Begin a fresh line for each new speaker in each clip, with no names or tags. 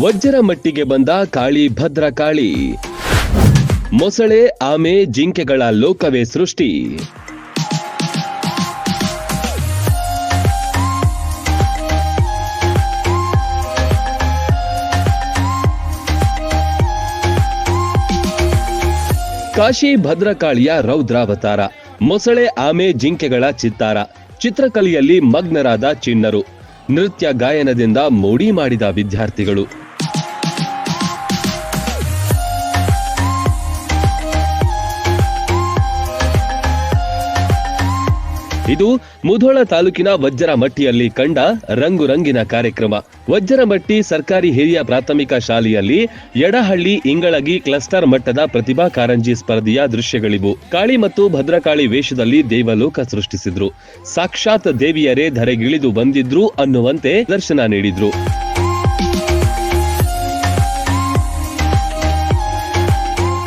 ವಜ್ರ ಮಟ್ಟಿಗೆ ಬಂದ ಕಾಳಿ ಭದ್ರ ಕಾಳಿ. ಮೊಸಳೆ, ಆಮೆ, ಜಿಂಕೆಗಳ ಲೋಕವೇ ಸೃಷ್ಟಿ. ಕಾಶಿ ಭದ್ರಕಾಳಿಯ ರೌದ್ರಾವತಾರ, ಮೊಸಳೆ, ಆಮೆ, ಜಿಂಕೆಗಳ ಚಿತ್ತಾರ, ಚಿತ್ರಕಲೆಯಲ್ಲಿ ಮಗ್ನರಾದ ಚಿಣ್ಣರು, ನೃತ್ಯ, ಗಾಯನದಿಂದ ಮೋಡಿ ಮಾಡಿದ ವಿದ್ಯಾರ್ಥಿಗಳು. ಇದು ಮುಧೋಳ ತಾಲೂಕಿನ ವಜ್ರಮಟ್ಟಿಯಲ್ಲಿ ಕಂಡ ರಂಗುರಂಗಿನ ಕಾರ್ಯಕ್ರಮ. ವಜ್ರಮಟ್ಟಿ ಸರ್ಕಾರಿ ಹಿರಿಯ ಪ್ರಾಥಮಿಕ ಶಾಲೆಯಲ್ಲಿ ಎಡಹಳ್ಳಿ ಇಂಗಳಗಿ ಕ್ಲಸ್ಟರ್ ಮಟ್ಟದ ಪ್ರತಿಭಾ ಕಾರಂಜಿ ಸ್ಪರ್ಧೆಯ ದೃಶ್ಯಗಳಿವು. ಕಾಳಿ ಮತ್ತು ಭದ್ರಕಾಳಿ ವೇಷದಲ್ಲಿ ದೇವಲೋಕ ಸೃಷ್ಟಿಸಿದ್ರು. ಸಾಕ್ಷಾತ್ ದೇವಿಯರೇ ಧರೆಗಿಳಿದು ಬಂದಿದ್ರು ಅನ್ನುವಂತೆ ದರ್ಶನ ನೀಡಿದ್ರು.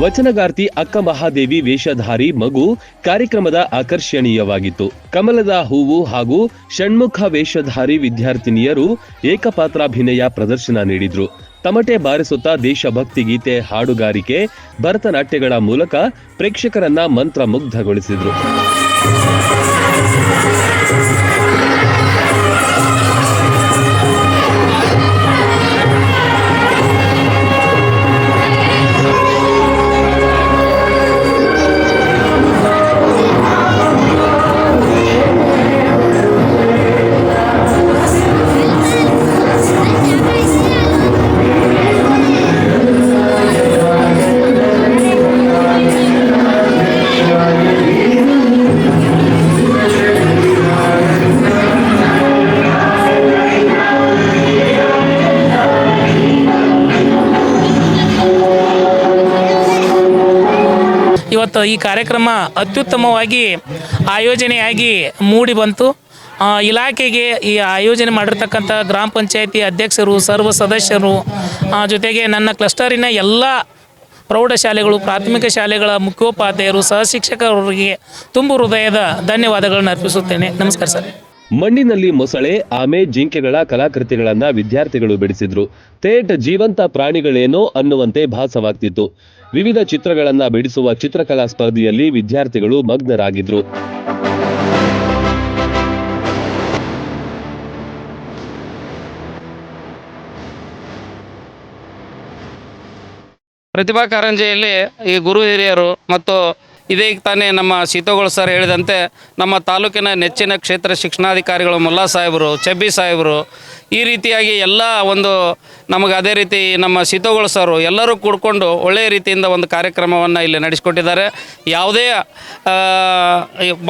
ವಚನಗಾರ್ತಿ ಅಕ್ಕ ಮಹಾದೇವಿ ವೇಷಧಾರಿ ಮಗು ಕಾರ್ಯಕ್ರಮದ ಆಕರ್ಷಣೀಯವಾಗಿತ್ತು. ಕಮಲದ ಹೂವು ಹಾಗೂ ಷಣ್ಮುಖ ವೇಷಧಾರಿ ವಿದ್ಯಾರ್ಥಿನಿಯರು ಏಕಪಾತ್ರಾಭಿನಯ ಪ್ರದರ್ಶನ ನೀಡಿದ್ರು. ತಮಟೆ ಬಾರಿಸುತ್ತಾ ದೇಶಭಕ್ತಿ ಗೀತೆ ಹಾಡುಗಾರಿಕೆ, ಭರತನಾಟ್ಯಗಳ ಮೂಲಕ ಪ್ರೇಕ್ಷಕರನ್ನ ಮಂತ್ರ ಮುಗ್ಧಗೊಳಿಸಿದ್ರು
ಇವತ್ತು ಈ ಕಾರ್ಯಕ್ರಮ ಅತ್ಯುತ್ತಮವಾಗಿ ಆಯೋಜನೆಯಾಗಿ ಮೂಡಿ ಬಂತು. ಇಲಾಖೆಗೆ ಈ ಆಯೋಜನೆ ಮಾಡಿರ್ತಕ್ಕಂಥ ಗ್ರಾಮ ಪಂಚಾಯತಿ ಅಧ್ಯಕ್ಷರು, ಸರ್ವ ಸದಸ್ಯರು ಜೊತೆಗೆ ನನ್ನ ಕ್ಲಸ್ಟರಿನ ಎಲ್ಲ ಪ್ರೌಢಶಾಲೆಗಳು, ಪ್ರಾಥಮಿಕ ಶಾಲೆಗಳ ಮುಖ್ಯೋಪಾಧ್ಯಾಯರು ಸಹಶಿಕ್ಷಕರಿಗೆ ತುಂಬು ಹೃದಯದ ಧನ್ಯವಾದಗಳನ್ನು ಅರ್ಪಿಸುತ್ತೇನೆ. ನಮಸ್ಕಾರ ಸರ್.
ಮಣ್ಣಿನಲ್ಲಿ ಮೊಸಳೆ, ಆಮೆ, ಜಿಂಕೆಗಳ ಕಲಾಕೃತಿಗಳನ್ನ ವಿದ್ಯಾರ್ಥಿಗಳು ಬಿಡಿಸಿದ್ರು. ತೇಟ್ ಜೀವಂತ ಪ್ರಾಣಿಗಳೇನೋ ಅನ್ನುವಂತೆ ಭಾಸವಾಗ್ತಿತ್ತು. ವಿವಿಧ ಚಿತ್ರಗಳನ್ನ ಬಿಡಿಸುವ ಚಿತ್ರಕಲಾ ಸ್ಪರ್ಧೆಯಲ್ಲಿ ವಿದ್ಯಾರ್ಥಿಗಳು ಮಗ್ನರಾಗಿದ್ರು.
ಪ್ರತಿಭಾ ಕಾರಂಜಿಯಲ್ಲಿ ಈ ಗುರು ಹಿರಿಯರು ಮತ್ತು ಇದೇ ತಾನೇ ನಮ್ಮ ಸೀತೋಗಳು ಸರ್ ಹೇಳಿದಂತೆ ನಮ್ಮ ತಾಲೂಕಿನ ನೆಚ್ಚಿನ ಕ್ಷೇತ್ರ ಶಿಕ್ಷಣಾಧಿಕಾರಿಗಳು ಮುಲ್ಲಾ ಸಾಹೇಬರು, ಚಬ್ಬಿ ಸಾಹೇಬರು, ಈ ರೀತಿಯಾಗಿ ಎಲ್ಲ ಒಂದು ನಮಗೆ ಅದೇ ರೀತಿ ನಮ್ಮ ಸೀತೋಗಳು ಸರ್ ಎಲ್ಲರೂ ಕೂಡಿಕೊಂಡು ಒಳ್ಳೆಯ ರೀತಿಯಿಂದ ಒಂದು ಕಾರ್ಯಕ್ರಮವನ್ನು ಇಲ್ಲಿ ನಡೆಸಿಕೊಟ್ಟಿದ್ದಾರೆ. ಯಾವುದೇ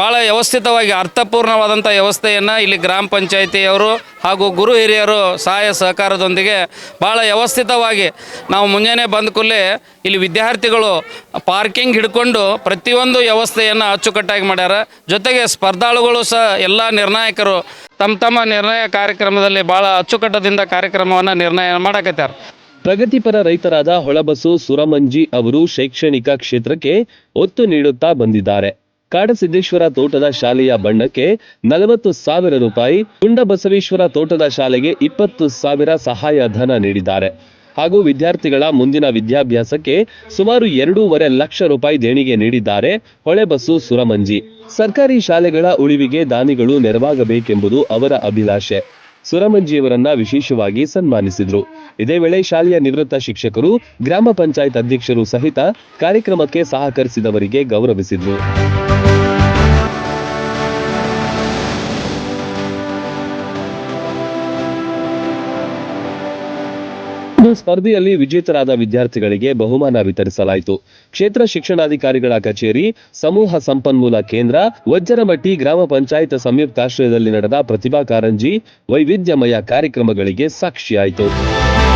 ಭಾಳ ವ್ಯವಸ್ಥಿತವಾಗಿ ಅರ್ಥಪೂರ್ಣವಾದಂಥ ವ್ಯವಸ್ಥೆಯನ್ನು ಇಲ್ಲಿ ಗ್ರಾಮ ಪಂಚಾಯಿತಿಯವರು ಹಾಗೂ ಗುರು ಹಿರಿಯರು ಸಹಾಯ ಸಹಕಾರದೊಂದಿಗೆ ಭಾಳ ವ್ಯವಸ್ಥಿತವಾಗಿ ನಾವು ಮುಂಜಾನೆ ಬಂದ ಕೂಡಲೇ ಇಲ್ಲಿ ವಿದ್ಯಾರ್ಥಿಗಳು ಪಾರ್ಕಿಂಗ್ ಹಿಡ್ಕೊಂಡು ಪ್ರತಿಯೊಂದು ವ್ಯವಸ್ಥೆಯನ್ನು ಅಚ್ಚುಕಟ್ಟಾಗಿ ಮಾಡ್ಯಾರ. ಜೊತೆಗೆ ಸ್ಪರ್ಧಾಳುಗಳು ಸಹ ಎಲ್ಲ ನಿರ್ಣಾಯಕರು ತಮ್ಮ ತಮ್ಮ ನಿರ್ಣಯ ಕಾರ್ಯಕ್ರಮದಲ್ಲಿ ಭಾಳ ಅಚ್ಚುಕಟ್ಟದಿಂದ ಕಾರ್ಯಕ್ರಮವನ್ನು ನಿರ್ಣಯ ಮಾಡಕತ್ಯಾರ.
ಪ್ರಗತಿಪರ ರೈತರಾದ ಹೊಳಬಸು ಸುರಮಂಜಿ ಅವರು ಶೈಕ್ಷಣಿಕ ಕ್ಷೇತ್ರಕ್ಕೆ ಒತ್ತು ನೀಡುತ್ತಾ ಬಂದಿದ್ದಾರೆ. ಕಾಡಸಿದ್ದೇಶ್ವರ ತೋಟದ ಶಾಲೆಯ ಬಣ್ಣಕ್ಕೆ ನಲವತ್ತು ಸಾವಿರ ರೂಪಾಯಿ, ಕುಂಡಬಸವೇಶ್ವರ ತೋಟದ ಶಾಲೆಗೆ ಇಪ್ಪತ್ತು ಸಾವಿರ ಸಹಾಯ ಧನ ನೀಡಿದ್ದಾರೆ. ಹಾಗೂ ವಿದ್ಯಾರ್ಥಿಗಳ ಮುಂದಿನ ವಿದ್ಯಾಭ್ಯಾಸಕ್ಕೆ ಸುಮಾರು ಎರಡೂವರೆ ಲಕ್ಷ ರೂಪಾಯಿ ದೇಣಿಗೆ ನೀಡಿದ್ದಾರೆ ಹೊಳೆಬಸು ಸುರಮಂಜಿ. ಸರ್ಕಾರಿ ಶಾಲೆಗಳ ಉಳಿವಿಗೆ ದಾನಿಗಳು ನೆರವಾಗಬೇಕೆಂಬುದು ಅವರ ಅಭಿಲಾಷೆ. ಸುರಮಂಜಿಯವರನ್ನ ವಿಶೇಷವಾಗಿ ಸನ್ಮಾನಿಸಿದರು. ಇದೇ ವೇಳೆ ಶಾಲೆಯ ನಿವೃತ್ತ ಶಿಕ್ಷಕರು, ಗ್ರಾಮ ಪಂಚಾಯತ್ ಅಧ್ಯಕ್ಷರು ಸಹಿತ ಕಾರ್ಯಕ್ರಮಕ್ಕೆ ಸಹಕರಿಸಿದವರಿಗೆ ಗೌರವಿಸಿದ್ರು. ಸ್ಪರ್ಧೆಯಲ್ಲಿ ವಿಜೇತರಾದ ವಿದ್ಯಾರ್ಥಿಗಳಿಗೆ ಬಹುಮಾನ ವಿತರಿಸಲಾಯಿತು. ಕ್ಷೇತ್ರ ಶಿಕ್ಷಣಾಧಿಕಾರಿಗಳ ಕಚೇರಿ, ಸಮೂಹ ಸಂಪನ್ಮೂಲ ಕೇಂದ್ರ, ವಜ್ಜರಮಟ್ಟಿ ಗ್ರಾಮ ಪಂಚಾಯತ್ ಸಂಯುಕ್ತಾಶ್ರಯದಲ್ಲಿ ನಡೆದ ಪ್ರತಿಭಾ ಕಾರಂಜಿ ವೈವಿಧ್ಯಮಯ ಕಾರ್ಯಕ್ರಮಗಳಿಗೆ ಸಾಕ್ಷಿಯಾಯಿತು.